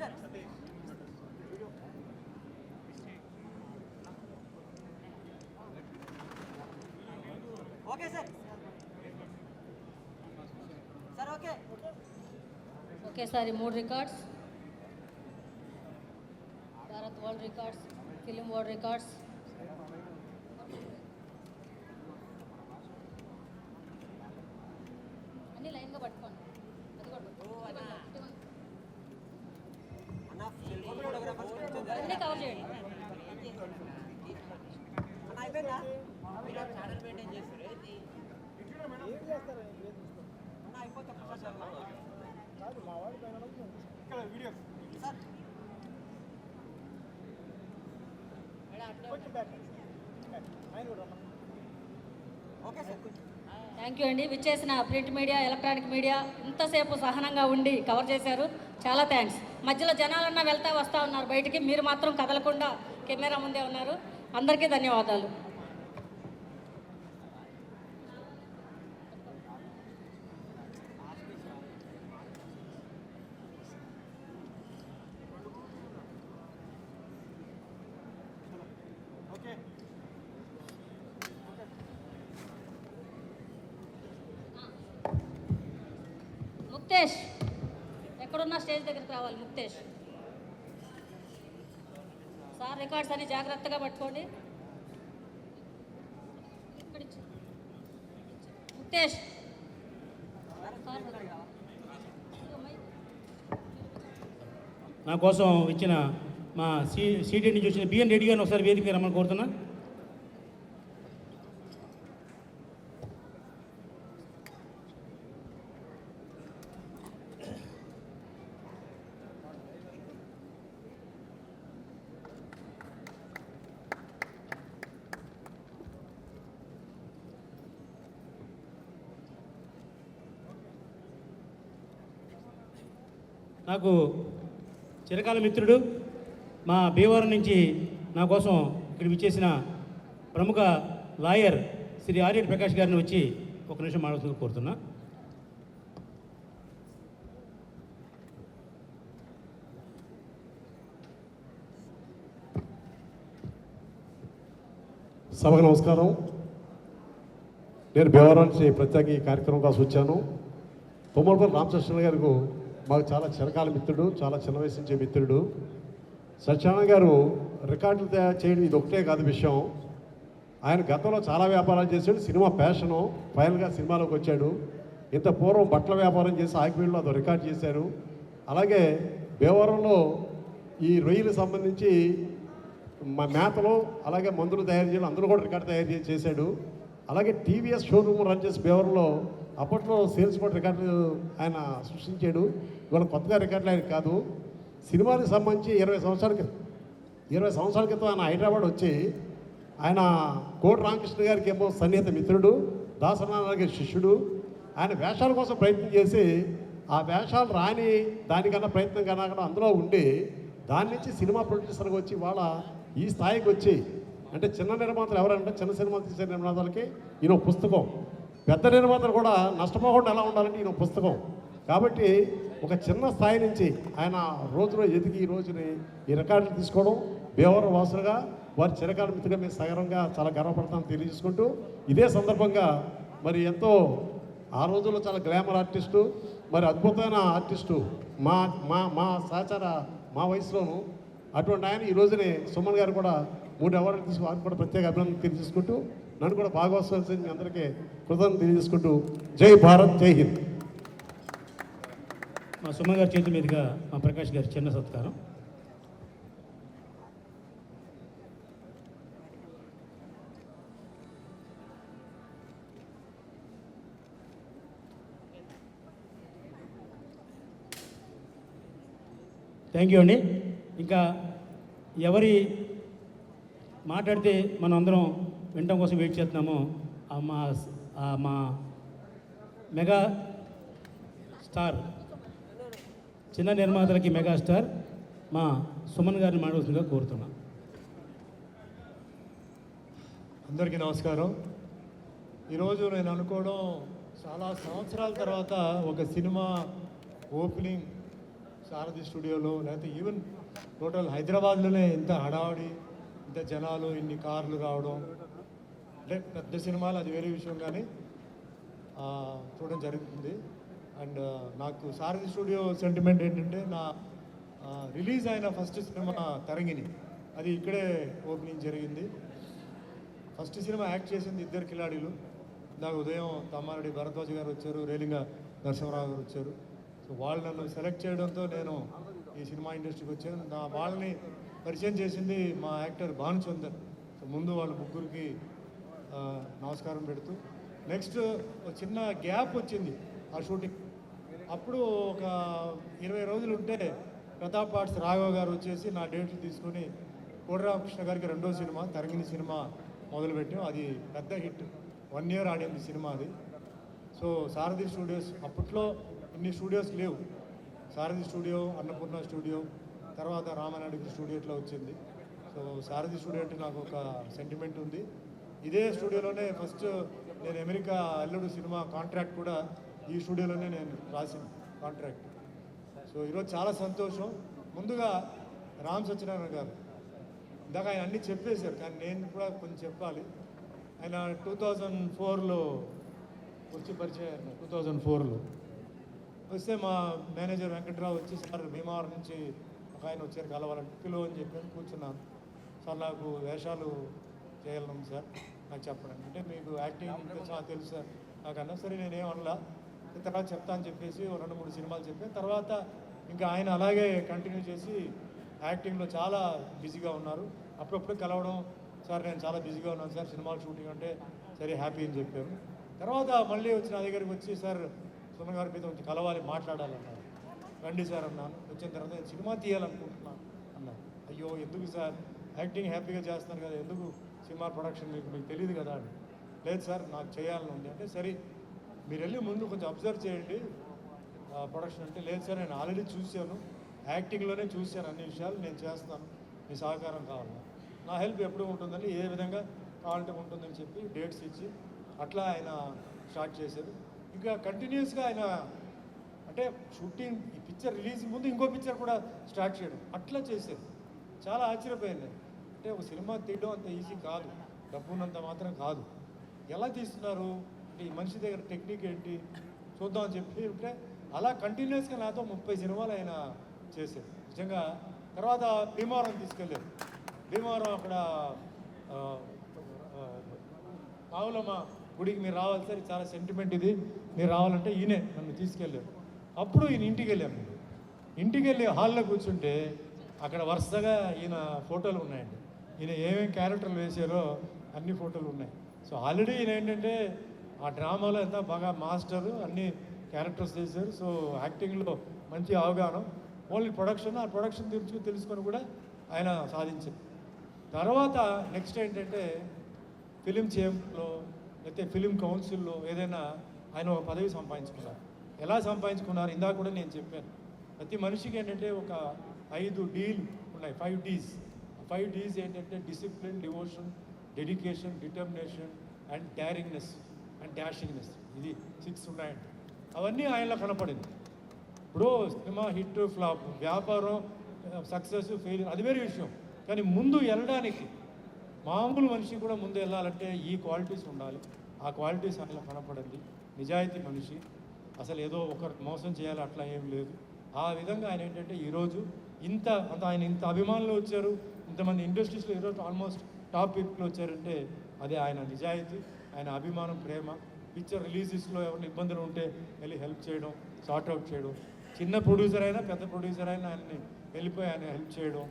Sir okay sir sir okay ఒకేసారి మూడు records Bharat world records film world records అన్ని లైన్గా పట్టుకోండి అది కూడా పట్టుకోండి. ఇటు ఇవ్వండి. అన్న సెల్ ఫోన్ ఫోటోగ్రాఫర్ అన్నీ కవర్ చేయండి అన్న అయిపోయిందా ఛానల్ మెయింటైన్ చేస్తారు అన్న అయిపోతే ఒకసారి sir sir okay sir thank you అండి. విచ్చేసిన ప్రింట్ మీడియా ఎలక్ట్రానిక్ మీడియా ఇంతసేపు సహనంగా ఉండి కవర్ చేశారు. చాలా థ్యాంక్స్. మధ్యలో జనాలన్నా వెళ్తా వస్తూ ఉన్నారు బయటికి. మీరు మాత్రం కదలకుండా కెమెరా ముందే ఉన్నారు. అందరికీ ధన్యవాదాలు. ముక్తేష్. ఎక్కడున్నా స్టేజ్ దగ్గరికి రావాలి ముక్తేష్. సార్ రికార్డ్స్ అన్ని జాగ్రత్తగా పట్టుకోండి. ముక్తేష్. నా కోసం ఇచ్చిన మా సి సిటీ నుంచి వచ్చిన బిఎన్ రెడ్డి గారిని ఒకసారి వేదిక రమ్మని కోరుతున్నా. నాకు చిరకాల మిత్రుడు మా భీమవరం నుంచి నా కోసం ఇక్కడ విచ్చేసిన ప్రముఖ లాయర్ శ్రీ ఆర్యడ్ ప్రకాష్ గారిని వచ్చి ఒక నిమిషం మాట్లాడుతూ కోరుతున్నా. సభకు నమస్కారం. నేను భీమవరం నుంచి ప్రత్యేక ఈ కార్యక్రమం కోసం వచ్చాను. తుమ్మలపల్లి రామకృష్ణ గారికి మాకు చాలా చిరకాల మిత్రుడు చాలా చిన్న వయసు నుంచే మిత్రుడు. సత్యనారాయణ గారు రికార్డులు తయారు చేయడం ఇది ఒకటే కాదు విషయం. ఆయన గతంలో చాలా వ్యాపారాలు చేశాడు సినిమా ప్యాషను ఫైనల్గా సినిమాలోకి వచ్చాడు. ఇంత పూర్వం బట్టల వ్యాపారం చేసి ఆకివీడులో అదో రికార్డ్ చేశారు. అలాగే భీమవరంలో ఈ రొయ్యలకు సంబంధించి మా మేతలు అలాగే మందులు తయారు చేయడం అందరూ కూడా రికార్డు తయారు చేసి చేశాడు. అలాగే టీవీఎస్ షోరూమ్ రన్ చేసి బేవరంలో అప్పట్లో సేల్స్ కూడా రికార్డులు ఆయన సృష్టించాడు. ఇవాళ కొత్తగా రికార్డులు ఆయన కాదు. సినిమాకి సంబంధించి ఇరవై సంవత్సరాల క్రితం ఇరవై సంవత్సరాల క్రితం ఆయన హైదరాబాద్ వచ్చి ఆయన కోటి రామకృష్ణ గారికి ఏమో సన్నిహిత మిత్రుడు దాసనారాయణ గారి శిష్యుడు. ఆయన వేషాల కోసం ప్రయత్నం చేసి ఆ వేషాలు రాని దానికన్నా ప్రయత్నం కన్నా కూడా అందులో ఉండి దాని నుంచి సినిమా ప్రొడ్యూసర్కి వచ్చి వాళ్ళ ఈ స్థాయికి వచ్చి అంటే చిన్న నిర్మాతలు ఎవరంటే చిన్న సినిమాలు తీసే నిర్మాతలకి ఈయన ఒక పుస్తకం. పెద్ద నిర్మాతలు కూడా నష్టపోకుండా ఎలా ఉండాలని ఈయన పుస్తకం. కాబట్టి ఒక చిన్న స్థాయి నుంచి ఆయన రోజులో ఎదిగి ఈ రోజుని ఈ రికార్డులు తీసుకోవడం భీమవరం వాసులుగా వారి చిరకాల మిత్రుగా మేము సగరంగా చాలా గర్వపడతామని తెలియజేసుకుంటూ ఇదే సందర్భంగా మరి ఎంతో ఆ రోజుల్లో చాలా గ్లామర్ ఆర్టిస్టు మరి అద్భుతమైన ఆర్టిస్టు మా మా మా సహచార మా వయసులోను అటువంటి ఆయన ఈ రోజునే సుమన్ గారు కూడా మూడు అవార్డులు తీసుకు వారికి కూడా ప్రత్యేక అభినందన తెలియజేసుకుంటూ నన్ను కూడా భాగవత్సవం మీ అందరికీ కృతజ్ఞత తెలియజేసుకుంటూ జై భారత్ జై హింద్. మా సుమ గారి చేతి మీదుగా మా ప్రకాష్ గారి చిన్న సత్కారం. థ్యాంక్ యూ అండి. ఇంకా ఎవరి మాట్లాడితే మనం అందరం వినడం కోసం వెయిట్ చేస్తున్నాము. మా మా మెగా స్టార్ చిన్న నిర్మాతలకి మెగాస్టార్ మా సుమన్ గారిని మాడవలసిందిగా కోరుతున్నా. అందరికీ నమస్కారం. ఈరోజు నేను అనుకోవడం చాలా సంవత్సరాల తర్వాత ఒక సినిమా ఓపెనింగ్ సారథి స్టూడియోలో లేకపోతే ఈవెన్ టోటల్ హైదరాబాద్లోనే ఇంత హడావుడి ఇంత జనాలు ఇన్ని కార్లు రావడం అంటే పెద్ద సినిమాలు అది వేరే విషయం కానీ చూడడం జరుగుతుంది. అండ్ నాకు సారథి స్టూడియో సెంటిమెంట్ ఏంటంటే నా రిలీజ్ అయిన ఫస్ట్ సినిమా తరంగిణి. అది ఇక్కడే ఓపెనింగ్ జరిగింది. ఫస్ట్ సినిమా యాక్ట్ చేసింది ఇద్దరు కిలాడీలు. ఇందాక ఉదయం తమ్మారెడ్డి భరద్వాజ్ గారు వచ్చారు రేలింగ నరసింహరావు గారు వచ్చారు. సో వాళ్ళు నన్ను సెలెక్ట్ చేయడంతో నేను ఈ సినిమా ఇండస్ట్రీకి వచ్చాను. నా వాళ్ళని పరిచయం చేసింది మా యాక్టర్ భానుచందర్ సో ముందు వాళ్ళ ముగ్గురికి నమస్కారం పెడుతూ. నెక్స్ట్ ఒక చిన్న గ్యాప్ వచ్చింది ఆ షూటింగ్. అప్పుడు ఒక ఇరవై రోజులు ఉంటే ప్రతాప్ ఆర్ట్స్ రాఘవ గారు వచ్చేసి నా డేట్లు తీసుకొని కోడిరామకృష్ణ గారికి రెండో సినిమా తరిగిన సినిమా మొదలుపెట్టాం. అది పెద్ద హిట్. వన్ ఇయర్ ఆడింది సినిమా అది. సో సారథి స్టూడియోస్ అప్పట్లో ఇన్ని స్టూడియోస్ లేవు. సారథి స్టూడియో అన్నపూర్ణ స్టూడియో తర్వాత రామనాయుడు స్టూడియో ఇట్లా వచ్చింది. సో సారథి స్టూడియో అంటే నాకు ఒక సెంటిమెంట్ ఉంది. ఇదే స్టూడియోలోనే ఫస్ట్ నేను అమెరికా అల్లుడు సినిమా కాంట్రాక్ట్ కూడా ఈ స్టూడియోలోనే నేను రాసిన కాంట్రాక్ట్. సో ఈరోజు చాలా సంతోషం. ముందుగా రామ్ సత్యనారాయణ గారు ఇందాక ఆయన అన్నీ చెప్పేశారు కానీ నేను కూడా కొంచెం చెప్పాలి. ఆయన టూ థౌజండ్ ఫోర్లో వచ్చి పరిచయం టూ థౌజండ్ ఫోర్లో వస్తే మా మేనేజర్ వెంకట్రావు వచ్చి సార్ భీమవరం నుంచి ఒక ఆయన వచ్చారు కలవాలంటే పిలువ అని చెప్పాను కూర్చున్నాను. సార్ నాకు వేషాలు చేయాలను సార్ నాకు చెప్పండి అంటే మీకు యాక్టింగ్ చాలా తెలుసు సార్. నాకు అన్నా సరే నేనేం అనలా. తర్వాత చెప్తా అని చెప్పేసి ఓ రెండు మూడు సినిమాలు చెప్పాను తర్వాత ఇంకా ఆయన అలాగే కంటిన్యూ చేసి యాక్టింగ్లో చాలా బిజీగా ఉన్నారు. అప్పుడప్పుడు కలవడం సార్ నేను చాలా బిజీగా ఉన్నాను సార్ సినిమాలు షూటింగ్ అంటే సరే హ్యాపీ అని చెప్పాను తర్వాత మళ్ళీ వచ్చి నా దగ్గరికి వచ్చి సార్ సుమ గారి మీద వచ్చి కలవాలి మాట్లాడాలన్నారు. రండి సార్ అన్నాను. వచ్చిన తర్వాత నేను సినిమా తీయాలనుకుంటున్నాను. అన్నారు అయ్యో ఎందుకు సార్? యాక్టింగ్ హ్యాపీగా చేస్తున్నారు కదా ఎందుకు సినిమా ప్రొడక్షన్ మీకు మీకు తెలియదు కదా అని. లేదు సార్ నాకు చేయాలని ఉంది. అంటే సరే మీరు వెళ్ళి ముందు కొంచెం అబ్జర్వ్ చేయండి ప్రొడక్షన్ అంటే. లేదు సార్ నేను ఆల్రెడీ చూశాను. యాక్టింగ్లోనే చూశాను అన్ని విషయాలు. నేను చేస్తాను. మీ సహకారం కావాలి? నా హెల్ప్ ఎప్పుడు ఉంటుందని ఏ విధంగా కావాలంటే ఉంటుందని చెప్పి డేట్స్ ఇచ్చి అట్లా ఆయన స్టార్ట్ చేశారు. ఇంకా కంటిన్యూస్గా ఆయన అంటే షూటింగ్ ఈ పిక్చర్ రిలీజ్ ముందు ఇంకో పిక్చర్ కూడా స్టార్ట్ చేయడం. అట్లా చేశారు. చాలా ఆశ్చర్యపోయింది. అంటే ఒక సినిమా తీయడం అంత ఈజీ కాదు. డబ్బున్నంత మాత్రం కాదు. ఎలా తీస్తున్నారు? అంటే ఈ మనిషి దగ్గర టెక్నిక్ ఏంటి? చూద్దాం అని చెప్పి ఉంటే అలా కంటిన్యూస్గా నాతో ముప్పై సినిమాలు ఆయన చేశారు. నిజంగా తర్వాత భీమవరం తీసుకెళ్ళారు. భీమవరం అక్కడ ఆ, గుడికి మీరు రావాలి సార్ చాలా సెంటిమెంట్ ఇది. మీరు రావాలంటే ఈయనే నన్ను తీసుకెళ్ళారు. అప్పుడు ఈయన ఇంటికి వెళ్ళాము ఇంటికి వెళ్ళి హాల్లో కూర్చుంటే అక్కడ వరుసగా ఈయన ఫోటోలు ఉన్నాయండి. ఈయన ఏమేమి క్యారెక్టర్లు వేశారో అన్ని ఫోటోలు ఉన్నాయి. సో ఆల్రెడీ ఈయన ఏంటంటే ఆ డ్రామాలో ఎంత బాగా మాస్టర్ అన్ని క్యారెక్టర్స్ చేశారు సో యాక్టింగ్లో మంచి అవగాహన. ఓన్లీ ప్రొడక్షన్ ఆ ప్రొడక్షన్ తెలుసుకుని తెలుసుకొని కూడా ఆయన సాధించారు. తర్వాత నెక్స్ట్ ఏంటంటే ఫిలిం చేంలో లేకపోతే ఫిలిం కౌన్సిల్లో ఏదైనా ఆయన ఒక పదవి సంపాదించుకున్నారు. ఎలా సంపాదించుకున్నారు? ఇందాక కూడా నేను చెప్పాను. ప్రతి మనిషికి ఏంటంటే ఒక ఐదు డీల్ ఉన్నాయి ఫైవ్ డీస్. ఫైవ్ డీస్ ఏంటంటే discipline devotion dedication determination and daringness and dashingness. ఇది సిక్స్ ఉన్నాయంట. అవన్నీ ఆయనలో కనపడింది. ఇప్పుడు సినిమా హిట్ ఫ్లాప్ వ్యాపారం సక్సెస్ ఫెయిల్ అది వేరే విషయం. కానీ ముందు వెళ్ళడానికి మామూలు మనిషి కూడా ముందు వెళ్ళాలంటే ఈ క్వాలిటీస్ ఉండాలి. ఆ క్వాలిటీస్ ఆయనలో కనపడింది నిజాయితీ మనిషి. అసలు ఏదో ఒకరు మోసం చేయాలి అట్లా ఏం లేదు. ఆ విధంగా ఆయన ఏంటంటే ఈరోజు ఇంత అంత ఆయన ఇంత అభిమానులు వచ్చారు. ఇంతమంది ఇండస్ట్రీస్లో ఈరోజు ఆల్మోస్ట్ టాప్ పీపుల్ వచ్చారంటే అది ఆయన నిజాయితీ ఆయన అభిమానం ప్రేమ. పిక్చర్ రిలీజెస్లో ఎవరిని ఇబ్బందులు ఉంటే వెళ్ళి హెల్ప్ చేయడం సార్ట్అవుట్ చేయడం. చిన్న ప్రొడ్యూసర్ అయినా పెద్ద ప్రొడ్యూసర్ అయినా ఆయన్ని వెళ్ళిపోయి ఆయన హెల్ప్ చేయడం.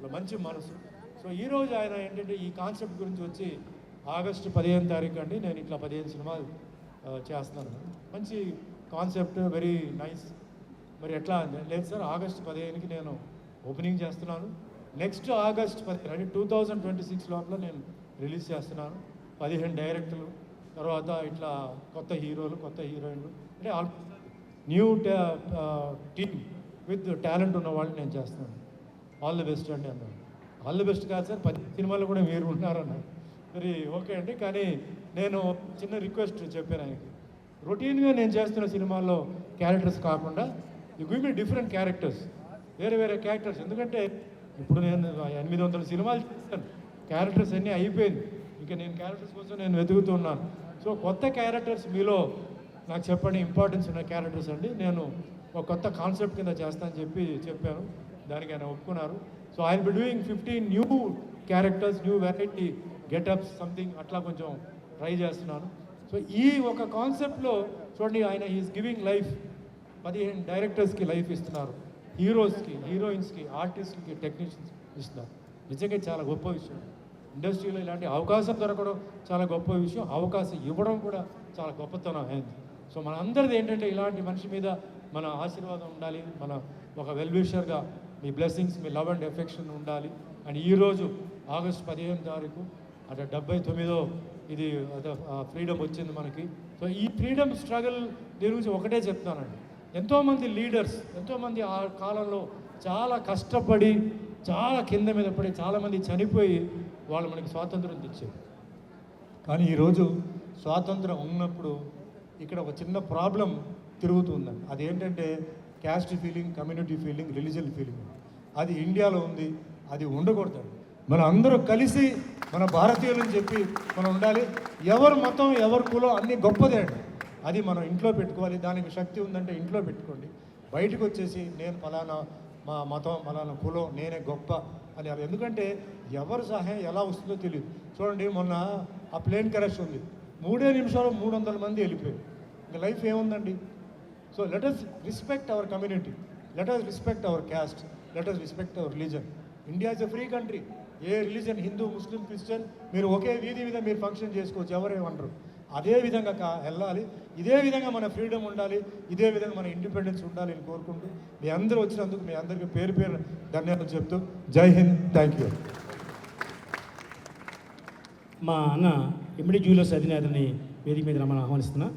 ఇలా మంచి మనసు. సో ఈరోజు ఆయన ఏంటంటే ఈ కాన్సెప్ట్ గురించి వచ్చి ఆగస్టు పదిహేను తారీఖు అండి. నేను ఇట్లా పదిహేను సినిమాలు చేస్తున్నాను. మంచి కాన్సెప్ట్ వెరీ నైస్ మరి ఎట్లా? లేదు సార్ ఆగస్ట్ పదిహేనుకి నేను ఓపెనింగ్ చేస్తున్నాను. నెక్స్ట్ ఆగస్ట్ పదిహేను అంటే టూ థౌజండ్ ట్వంటీ సిక్స్ లోపల నేను రిలీజ్ చేస్తున్నాను. పదిహేను డైరెక్టర్లు తర్వాత ఇట్లా కొత్త హీరోలు కొత్త హీరోయిన్లు. అంటే all new team with talent ఉన్న వాళ్ళు నేను చేస్తున్నాను. ఆల్ ది బెస్ట్ అండి అన్నాను ఆల్ ది బెస్ట్ కాదు సార్ పది సినిమాలు కూడా మీరు ఉన్నారన్నారు. మరి ఓకే అండి కానీ నేను చిన్న రిక్వెస్ట్ చెప్పాను ఆయనకి. రొటీన్గా నేను చేస్తున్న సినిమాల్లో క్యారెక్టర్స్ కాకుండా you give me different characters వేరే వేరే క్యారెక్టర్స్. ఎందుకంటే ఇప్పుడు నేను ఎనిమిది వందల సినిమాలు చేశాను. క్యారెక్టర్స్ అన్నీ అయిపోయింది. ఇంకా నేను క్యారెక్టర్స్ కోసం నేను వెతుకుతున్నాను సో కొత్త క్యారెక్టర్స్ మీలో నాకు చెప్పండి ఇంపార్టెన్స్ ఉన్న క్యారెక్టర్స్ అండి. నేను ఒక కొత్త కాన్సెప్ట్ కింద చేస్తానని చెప్పి చెప్పాను. దానికి ఆయన ఒప్పుకున్నారు. So I be doing fifteen new characters new variety getups something అట్లా కొంచెం ట్రై చేస్తున్నాను. సో ఈ ఒక కాన్సెప్ట్లో చూడండి ఆయన ఈజ్ గివింగ్ లైఫ్ పదిహేను డైరెక్టర్స్కి లైఫ్ ఇస్తున్నారు. హీరోస్కి హీరోయిన్స్కి ఆర్టిస్ట్కి టెక్నీషియన్స్ ఇస్తున్నారు. నిజంగా చాలా గొప్ప విషయం. ఇండస్ట్రీలో ఇలాంటి అవకాశం దొరకడం చాలా గొప్ప విషయం. అవకాశం ఇవ్వడం కూడా చాలా గొప్పతనం అయింది. సో మన అందరిది ఏంటంటే ఇలాంటి మనిషి మీద మన ఆశీర్వాదం ఉండాలి. మన ఒక వెల్విషర్గా మీ బ్లెస్సింగ్స్ మీ లవ్ అండ్ ఎఫెక్షన్ ఉండాలి. అండ్ ఈరోజు ఆగస్ట్ పదిహేను తారీఖు అటు డెబ్బై తొమ్మిదో ఇది ఫ్రీడమ్ వచ్చింది మనకి. సో ఈ ఫ్రీడమ్ స్ట్రగుల్ దీని గురించి ఒకటే చెప్తానండి. ఎంతోమంది లీడర్స్ ఎంతోమంది ఆ కాలంలో చాలా కష్టపడి చాలా కింద మీద పడి చాలామంది చనిపోయి వాళ్ళు మనకి స్వాతంత్రం తెచ్చారు. కానీ ఈరోజు స్వాతంత్రం ఉన్నప్పుడు ఇక్కడ ఒక చిన్న ప్రాబ్లం తిరుగుతుందండి. అదేంటంటే caste feeling community feeling religion feeling. అది ఇండియాలో ఉంది అది ఉండకూడదు మన అందరూ కలిసి మన భారతీయులని చెప్పి మనం ఉండాలి. ఎవరు మతం ఎవరు కులం అన్నీ గొప్పదే అండి. అది మనం ఇంట్లో పెట్టుకోవాలి. దానికి శక్తి ఉందంటే ఇంట్లో పెట్టుకోండి. బయటకు వచ్చేసి నేను ఫలానా మా మతం ఫలానా కులం నేనే గొప్ప అని ఎందుకంటే ఎవరు సహాయం ఎలా వస్తుందో తెలియదు. చూడండి మొన్న ఆ ప్లేన్ క్రాష్ ఉంది. మూడే నిమిషాలు మూడు వందల మంది వెళ్ళిపోయారు. ఇంకా లైఫ్ ఏముందండి? So let us respect our community let us respect our caste let us respect our religion India is a free country A religion Hindu Muslim Christian మీరు ఒకే వీధి మీద మీరు ఫంక్షన్ చేసుకోవచ్చు. ఎవరేమనరు అదే విధంగా కా వెళ్ళాలి. ఇదే విధంగా మన ఫ్రీడమ్ ఉండాలి. ఇదే విధంగా మన ఇండిపెండెన్స్ ఉండాలి అని కోరుకుంటూ మీ అందరూ వచ్చినందుకు మీ అందరికీ పేరు పేరు ధన్యవాదాలు చెప్తూ జై హింద్. Thank you. మా అన్న ఇమిడి జ్యువెలర్స్ అధినేతని వేదిక మీద రమ్మని ఆహ్వానిస్తున్నా.